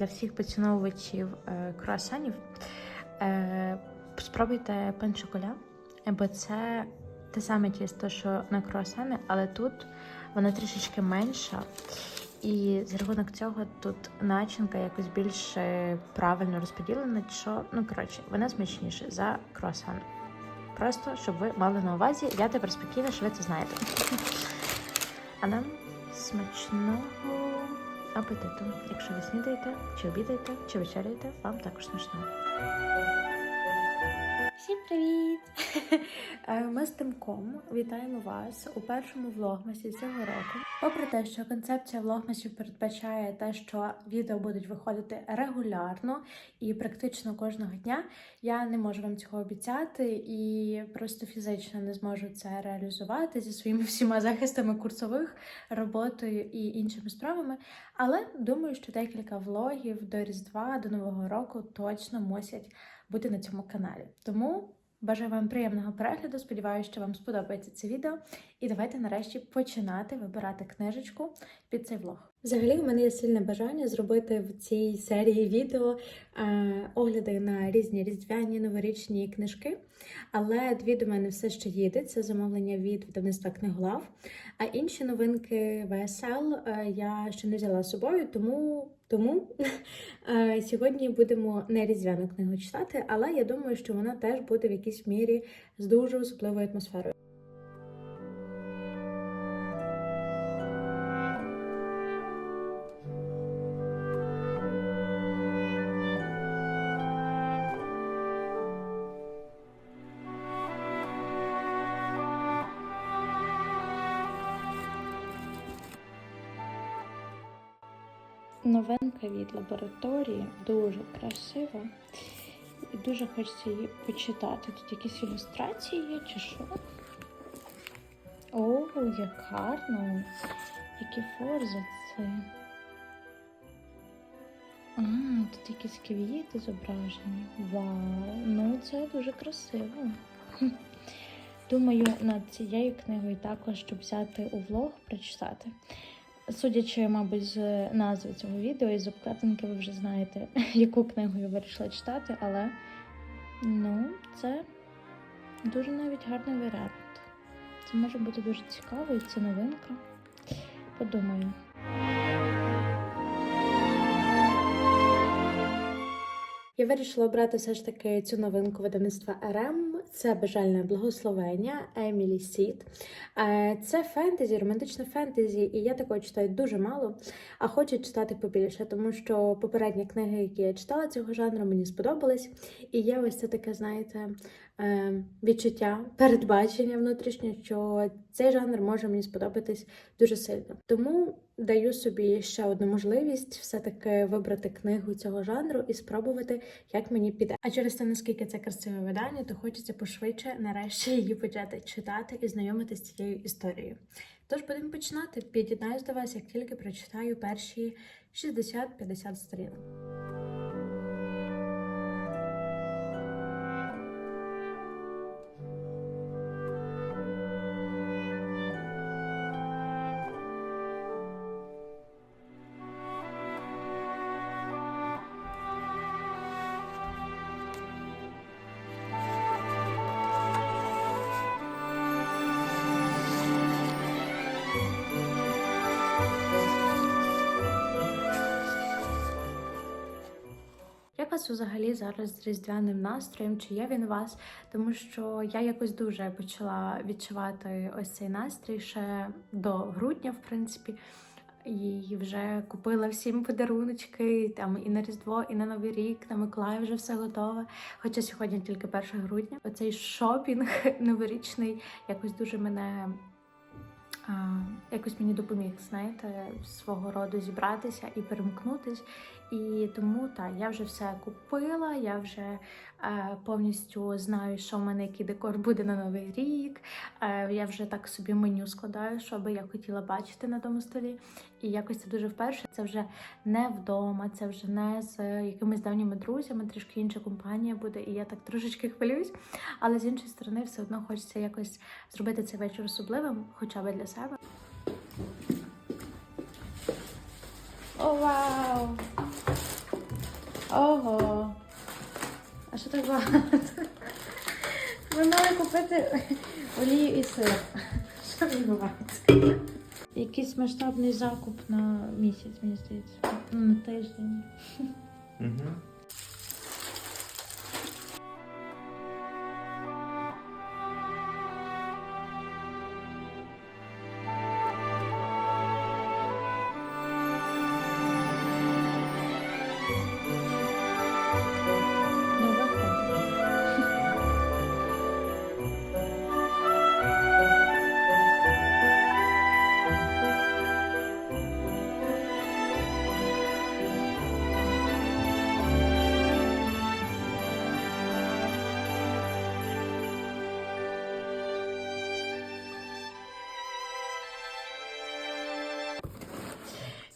для всіх поціновувачів е, круасанів. Е, спробуйте пен шоколя, бо це те саме тісто, що на круасани, але тут вона трішечки менша. І за рахунок цього тут начинка якось більш е, правильно розподілена, що ну коротше, вона смачніша за круасан. Просто щоб ви мали на увазі, я тепер спокійна, що ви це знаєте. А нам смачного апетиту. Якщо ви снідаєте, чи обідаєте, чи вечеряєте, вам також смачного. Всім привіт! Е, Ми з Тимком вітаємо вас у першому влогмасі цього року. Попри те, що концепція влогмасів передбачає те, що відео будуть виходити регулярно і практично кожного дня, я не можу вам цього обіцяти і просто фізично не зможу це реалізувати зі своїми всіма захистами курсових, роботою і іншими справами. Але думаю, що декілька влогів до Різдва, до Нового року точно мусять бути на цьому каналі. Тому бажаю вам приємного перегляду. Сподіваюся, що вам сподобається це відео. І давайте нарешті починати вибирати книжечку під цей влог. Взагалі, у мене є сильне бажання зробити в цій серії відео е, огляди на різні різдвяні новорічні книжки. Але дві до мене все ще їде. Це замовлення від видавництва книголав. А інші новинки ВСЛ е, я ще не взяла з собою, тому. Тому е, сьогодні будемо не різдвяну книгу читати, але я думаю, що вона теж буде в якійсь мірі з дуже особливою атмосферою. Новинка від лабораторії дуже красива. І дуже хочеться її почитати. Тут якісь ілюстрації є чи що? О, як гарно! Які форза це. А, тут якісь квіти зображені. Вау! Ну це дуже красиво. Думаю, над цією книгою також, щоб взяти у влог, прочитати. Судячи, мабуть, з назви цього відео і з обкладинки, ви вже знаєте, яку книгу я вирішила читати, але ну, це дуже навіть гарний варіант. Це може бути дуже цікаво і це новинка. Подумаю. Я вирішила обрати все ж таки цю новинку видавництва РМ. Це бажальне благословення Емілі Сід. Е, Це фентезі, романтичне фентезі, і я такого читаю дуже мало, а хочу читати побільше, тому що попередні книги, які я читала цього жанру, мені сподобались. І є ось це таке, знаєте, відчуття, передбачення внутрішнє, що цей жанр може мені сподобатись дуже сильно. Тому даю собі ще одну можливість все-таки вибрати книгу цього жанру і спробувати, як мені піде. А через те, наскільки це красиве видання, то хочеться пошвидше нарешті її почати читати і знайомитися з цією історією. Тож будемо починати. Під'єднаюсь до вас, як тільки прочитаю перші 60-50 сторінок. Вас взагалі зараз з різдвяним настроєм? Чи є він у вас? Тому що я якось дуже почала відчувати ось цей настрій ще до грудня, в принципі. І вже купила всім подаруночки там і на Різдво, і на Новий рік, на Миколая вже все готове. Хоча сьогодні тільки 1 грудня. Оцей шопінг новорічний якось дуже мене якось мені допоміг, знаєте, свого роду зібратися і перемкнутись. І тому так, я вже все купила, я вже е, повністю знаю, що в мене який декор буде на новий рік. Е, я вже так собі меню складаю, що би я хотіла бачити на тому столі. І якось це дуже вперше. Це вже не вдома, це вже не з якимись давніми друзями, трішки інша компанія буде, і я так трошечки хвилююсь. Але з іншої сторони, все одно хочеться якось зробити цей вечір особливим, хоча б для себе. О, вау! Ого. А що так багато? Ми мали купити олію і сир. Що відбувається? Якийсь масштабний закуп на місяць, мені здається. Ну, на тиждень. Угу.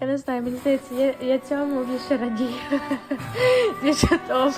Я не знаю, мені здається, я, я цьому більше радію, ніж тому.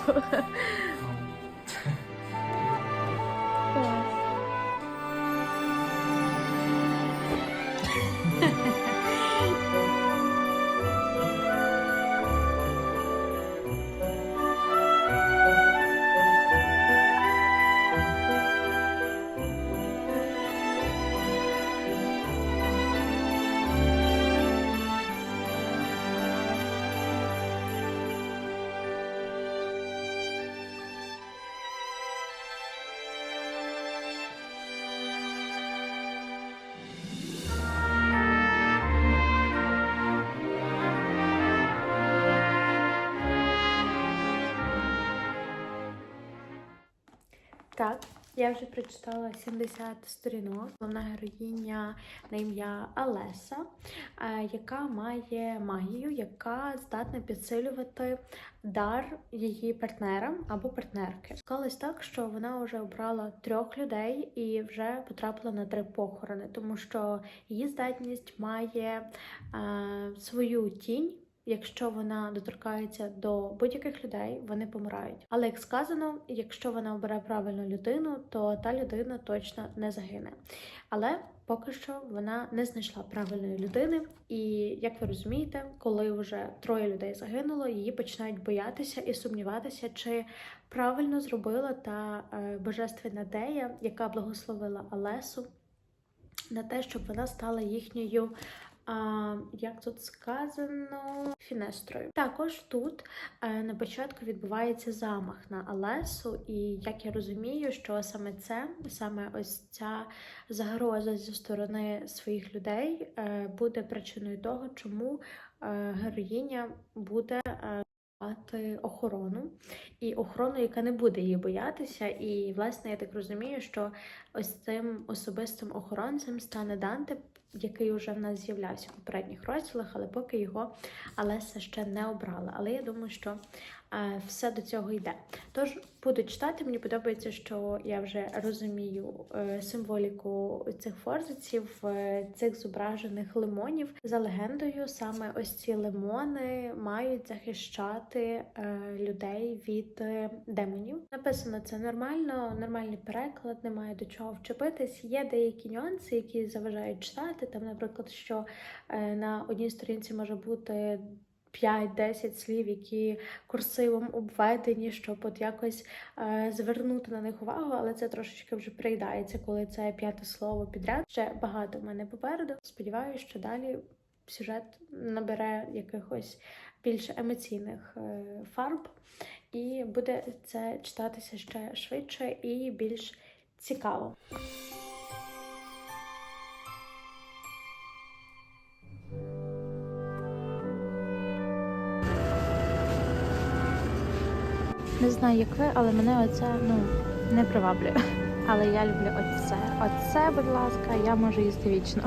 Так, я вже прочитала 70 сторінок. Головна героїня на ім'я Алеса, е, яка має магію, яка здатна підсилювати дар її партнера або партнерки. Склалось так, що вона вже обрала трьох людей і вже потрапила на три похорони, тому що її здатність має е, свою тінь. Якщо вона доторкається до будь-яких людей, вони помирають. Але як сказано, якщо вона обере правильну людину, то та людина точно не загине. Але поки що вона не знайшла правильної людини. І як ви розумієте, коли вже троє людей загинуло, її починають боятися і сумніватися, чи правильно зробила та е, божественна дея, яка благословила Алесу на те, щоб вона стала їхньою. А, як тут сказано, фінестрою. Також тут е, на початку відбувається замах на Алесу, і як я розумію, що саме це, саме ось ця загроза зі сторони своїх людей е, буде причиною того, чому е, героїня буде. Е, мати охорону і охорону, яка не буде її боятися. І, власне, я так розумію, що ось цим особистим охоронцем стане Данте, який вже в нас з'являвся в попередніх розділах, але поки його Алеса ще не обрала. Але я думаю, що все до цього йде. Тож буду читати. Мені подобається, що я вже розумію е, символіку цих форзиців, е, цих зображених лимонів. За легендою, саме ось ці лимони мають захищати е, людей від е, демонів. Написано це нормально, нормальний переклад, немає до чого вчепитись. Є деякі нюанси, які заважають читати. Там, наприклад, що е, на одній сторінці може бути. 5-10 слів, які курсивом обведені, щоб от якось е, звернути на них увагу, але це трошечки вже приїдається, коли це п'яте слово підряд. Ще багато в мене попереду. Сподіваюся, що далі сюжет набере якихось більш емоційних е, фарб, і буде це читатися ще швидше і більш цікаво. Не знаю, як ви, але мене оце ну не приваблює. Але я люблю оце. Оце, будь ласка, я можу їсти вічно.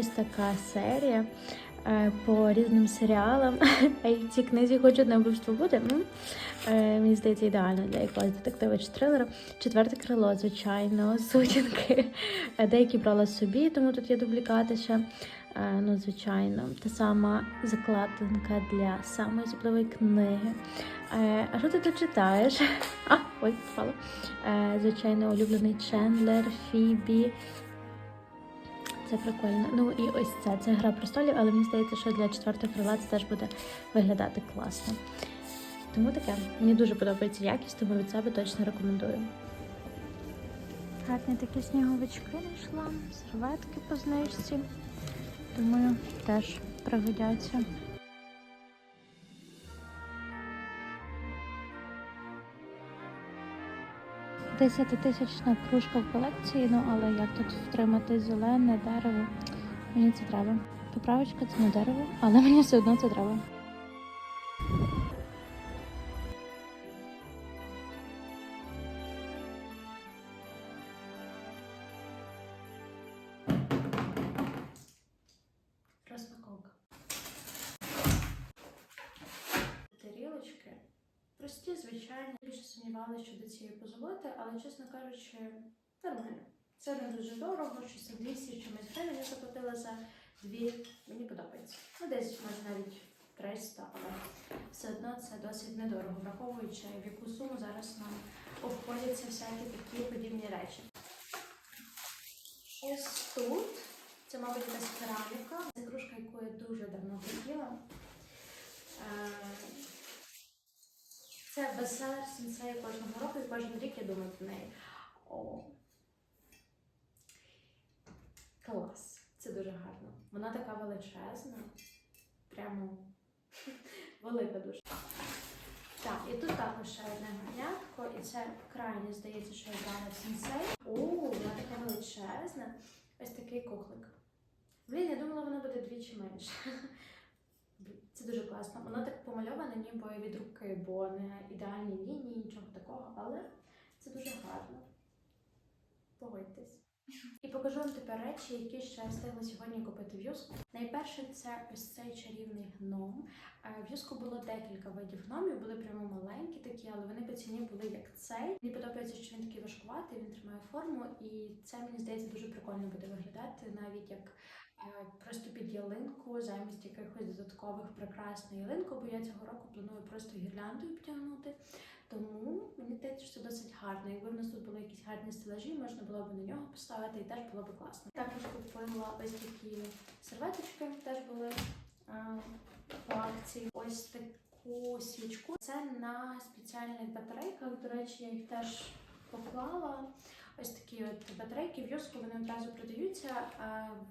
Ось така серія. е, по різним серіалам. А й в книзі хоч одне вбивство буде. Ну, е, мені здається, ідеально для якогось детектива чи трилера. Четверте крило, звичайно, сутінки. Е, Деякі брала собі, тому тут є дублікати ще. Ну, звичайно, та сама закладинка для самої особливої книги. А що ти тут читаєш? А, ой, впало. Е, Звичайно, улюблений Чендлер, Фібі. Це прикольно. Ну і ось це. Це гра престолів, але мені здається, що для четвертого крила це теж буде виглядати класно. Тому таке. Мені дуже подобається якість, тому від себе точно рекомендую. Гарні такі сніговички знайшла, серветки по знижці. Думаю, теж пригодяться. Десятитисячна кружка в колекції, ну але як тут втримати зелене дерево? Мені це треба. Поправочка це не дерево, але мені все одно це треба. Прості, звичайні. Більше сумнівалися щодо цієї позолоти, але, чесно кажучи, нормально. Це не дуже дорого, щось 200 чимось гривень я заплатила за дві. Мені подобається. Ну, десь може навіть 300, але все одно це досить недорого, враховуючи, в яку суму зараз нам обходяться всякі такі подібні речі. Ось тут. Це, мабуть, якась кераміка. Це кружка, яку я дуже давно хотіла. Це бестселер сенсею кожного року і кожен рік я думаю про неї. О. Клас. Це дуже гарно. Вона така величезна. Прямо велика дуже. Так, і тут також ще одне гарнятко, і це крайне здається, що я брала сенсей. О, вона така величезна. Ось такий кухлик. Блін, я думала, воно буде двічі менше. Це дуже класно. Воно так помальоване, ніби від руки, бо не ідеальні лінії, нічого такого, але це дуже гарно. Погодьтесь. І покажу вам тепер речі, які ще встигла сьогодні купити в юску. Найперше це ось цей чарівний гном. Е, В юску було декілька видів гномів, були прямо маленькі такі, але вони по ціні були як цей. Мені подобається, що він такий важкуватий, він тримає форму, і це мені здається дуже прикольно буде виглядати, навіть як просто під ялинку, замість якихось додаткових прикрас на ялинку, бо я цього року планую просто гірляндою втягнути. Тому мені здається, що це досить гарно. Якби в нас тут були якісь гарні стелажі, можна було б на нього поставити і теж було б класно. Також купила ось такі серветочки, теж були а, по акції. Ось таку свічку. Це на спеціальних батарейках. До речі, я їх теж поклала. Ось такі от батарейки в юску вони одразу продаються.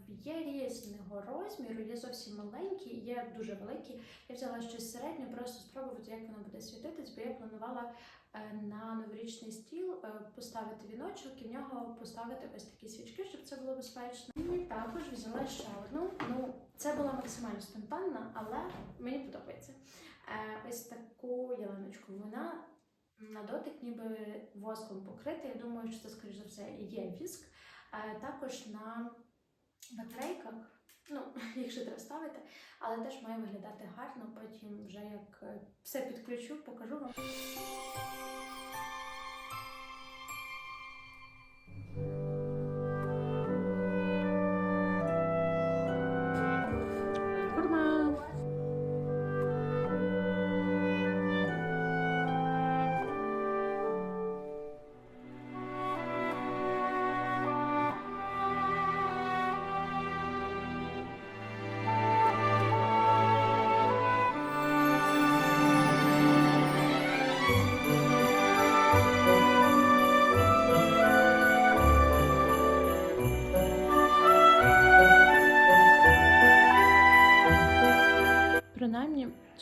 Є різного розміру, є зовсім маленькі, є дуже великі. Я взяла щось середнє, просто спробувати, як воно буде світитись, бо я планувала е, на новорічний стіл е, поставити віночок і в нього поставити ось такі свічки, щоб це було безпечно. І також взяла ще одну. Ну, це була максимально спонтанна, але мені подобається. Е, Ось таку ялиночку. Вона на дотик ніби воском покрити. Я думаю, що це, скоріш за все, є віск. Також на батарейках. Ну, якщо треба ставити, але теж має виглядати гарно. Потім вже як е, все підключу, покажу вам.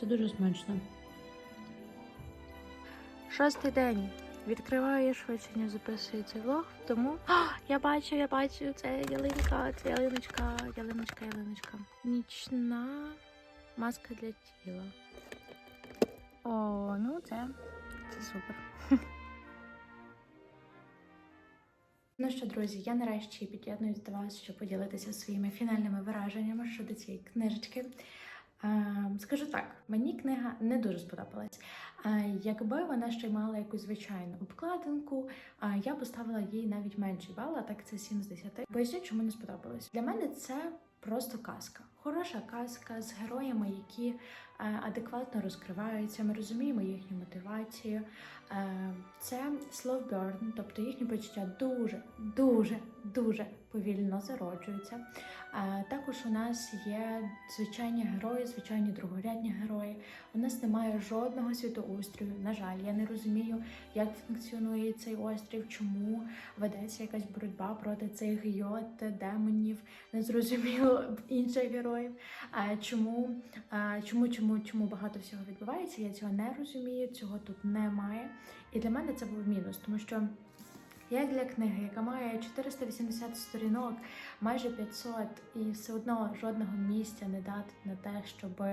Це дуже смачно. Шостий день. Відкриваю швидше, ніж записую цей влог, тому а, я бачу, я бачу, це ялинка, це ялиночка, ялиночка, ялиночка. Нічна маска для тіла. О, ну це, це супер. Ну що, друзі, я нарешті під'єднуюсь до вас, щоб поділитися своїми фінальними враженнями щодо цієї книжечки. Скажу так, мені книга не дуже сподобалась. Якби вона ще й мала якусь звичайну обкладинку, е, я поставила їй навіть менший бал, а так це 7 з 10. Поясню, чому не сподобалось. Для мене це просто казка. Хороша казка з героями, які адекватно розкриваються. Ми розуміємо їхню мотивацію. Це slow burn, тобто їхні почуття дуже, дуже, дуже повільно зароджуються. Також у нас є звичайні герої, звичайні другорядні герої. У нас немає жодного світоустрою. На жаль, я не розумію, як функціонує цей острів, чому ведеться якась боротьба проти цих йод, демонів, незрозуміло інших героїв. Чому, чому, чому, чому багато всього відбувається? Я цього не розумію, цього тут немає. І для мене це був мінус, тому що. Як для книги, яка має 480 сторінок, майже 500, і все одно жодного місця не дати на те, щоб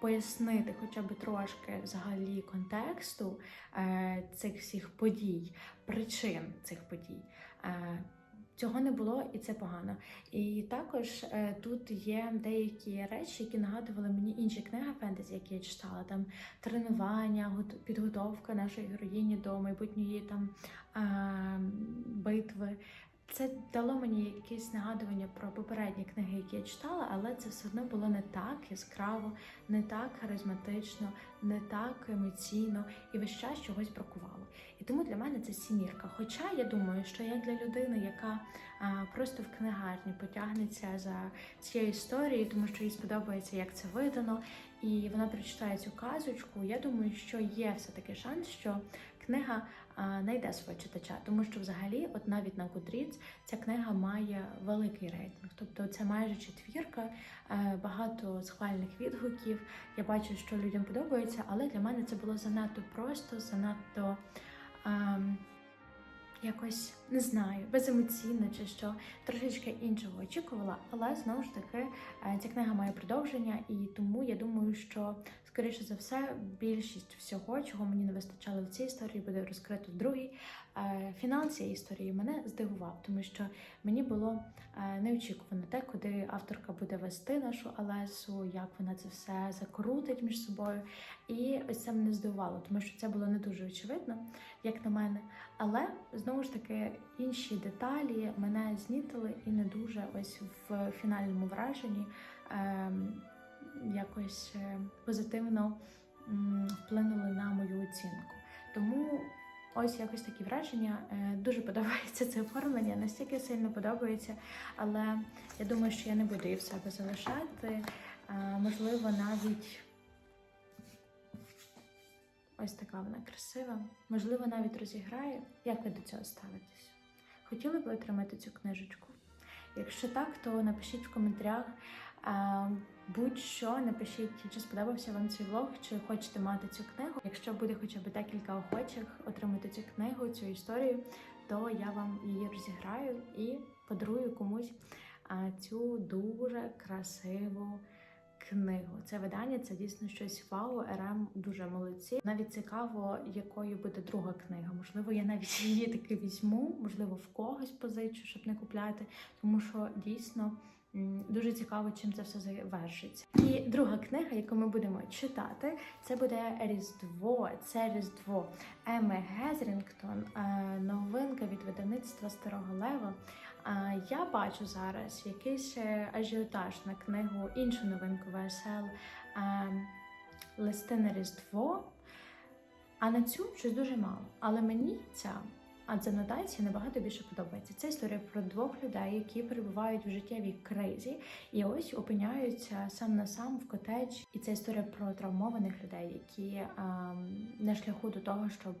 пояснити хоча б трошки взагалі контексту е, цих всіх подій, причин цих подій. Цього не було, і це погано. І також е, тут є деякі речі, які нагадували мені інші книги фентезі, які я читала. Там тренування, гот- підготовка нашої героїні до майбутньої там е, битви. Це дало мені якесь нагадування про попередні книги, які я читала, але це все одно було не так яскраво, не так харизматично, не так емоційно і весь час чогось бракувало. І тому для мене це сімірка. Хоча я думаю, що я для людини, яка а, просто в книгарні потягнеться за цією історією, тому що їй сподобається, як це видано, і вона прочитає цю казочку. Я думаю, що є все таки шанс, що книга а, знайде свого читача, тому що взагалі, от навіть на Goodreads, ця книга має великий рейтинг. Тобто це майже четвірка, е, багато схвальних відгуків. Я бачу, що людям подобається, але для мене це було занадто просто, занадто. Ем, Якось не знаю, беземоційно чи що трошечки іншого очікувала, але знову ж таки е, ця книга має продовження, і тому я думаю, що скоріше за все більшість всього, чого мені не вистачало в цій історії, буде розкрито в другій. Е, Фінал цієї історії мене здивував, тому що мені було е, неочікувано те, куди авторка буде вести нашу Алесу, як вона це все закрутить між собою. І ось це мене здивувало, тому що це було не дуже очевидно, як на мене. Але знову ж таки інші деталі мене знітили і не дуже ось в фінальному враженні ем, якось е, позитивно вплинули на мою оцінку. Тому ось якось такі враження. Е, Дуже подобається це оформлення, настільки сильно подобається, але я думаю, що я не буду її в себе залишати. Можливо, навіть. Ось така вона красива. Можливо, навіть розіграю. Як ви до цього ставитесь? Хотіли б отримати цю книжечку? Якщо так, то напишіть в коментарях. Будь-що напишіть, чи сподобався вам цей влог, чи хочете мати цю книгу. Якщо буде хоча б декілька охочих отримати цю книгу, цю історію, то я вам її розіграю і подарую комусь цю дуже красиву книгу. Це видання це дійсно щось вау. РМ дуже молодці. Навіть цікаво, якою буде друга книга. Можливо, я навіть її таки візьму, можливо, в когось позичу, щоб не купляти, тому що дійсно. Дуже цікаво, чим це все завершиться. І друга книга, яку ми будемо читати, це буде Різдво. Це Різдво Еми Гезрінгтон, е, новинка від видавництва Старого Лева. Я бачу зараз якийсь е, ажіотаж на книгу, іншу новинку ВСЛ е, Листи на Різдво. А на цю щось дуже мало. Але мені ця адзенотація набагато більше подобається. Це історія про двох людей, які перебувають в життєвій кризі, і ось опиняються сам на сам в котеч. І це історія про травмованих людей, які ем, на шляху до того, щоб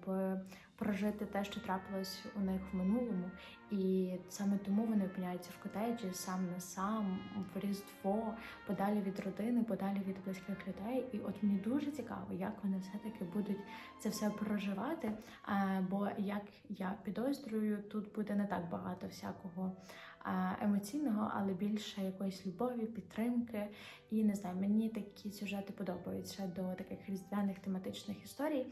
прожити те, що трапилось у них в минулому. І саме тому вони опиняються в котеджі сам на сам в різдво, подалі від родини, подалі від близьких людей. І от мені дуже цікаво, як вони все-таки будуть це все проживати. Бо як я підозрюю, тут буде не так багато всякого емоційного, але більше якоїсь любові, підтримки І не знаю, мені такі сюжети подобаються до таких різдвяних тематичних історій.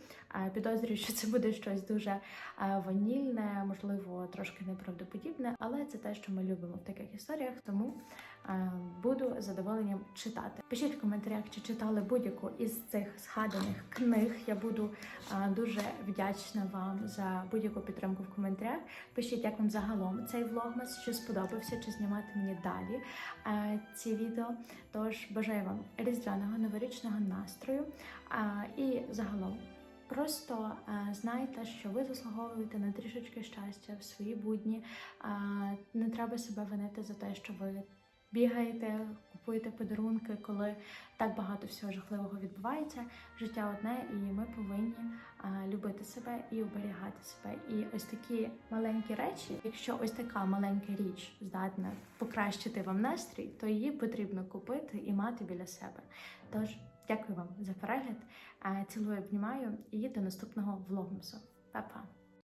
Підозрюю, що це буде щось дуже ванільне, можливо, трошки неправдоподібне, але це те, що ми любимо в таких історіях, тому буду задоволенням читати. Пишіть в коментарях, чи читали будь-яку із цих згаданих книг. Я буду дуже вдячна вам за будь-яку підтримку в коментарях. Пишіть, як вам загалом цей влогмас, чи сподобався, чи знімати мені далі ці відео. Тож бажаю вам різдвяного новорічного настрою а, і загалом. Просто а, знайте, що ви заслуговуєте на трішечки щастя в свої будні. А, не треба себе винити за те, що ви бігаєте, купуєте подарунки, коли так багато всього жахливого відбувається. Життя одне, і ми повинні любити себе і оберігати себе. І ось такі маленькі речі, якщо ось така маленька річ здатна покращити вам настрій, то її потрібно купити і мати біля себе. Тож дякую вам за перегляд. Цілую, обнімаю і до наступного влогмасу. Па-па!